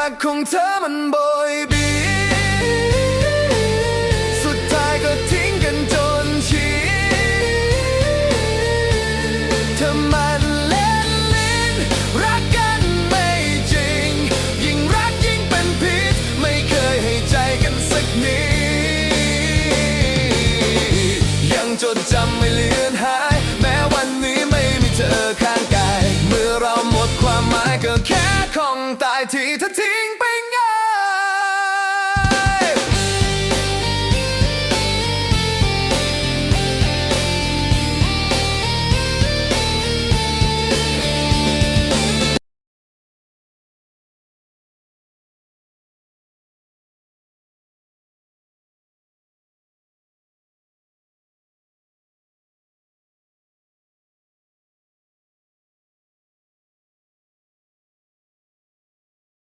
รักของเธอมันโบยบีสุดท้ายก็ทิ้งกันจนชีเธอมันเล่นลิ้นรักกันไม่จริง ยิ่งรักยิ่งเป็นพิษไม่เคยให้ใจกันสักนิดยังจดจำไม่เลือนหาย แม้วันนี้ไม่มีเธอข้างกาย เมื่อเราหมดความหมายก็แค่ คงตายที่เธอทิ้งไป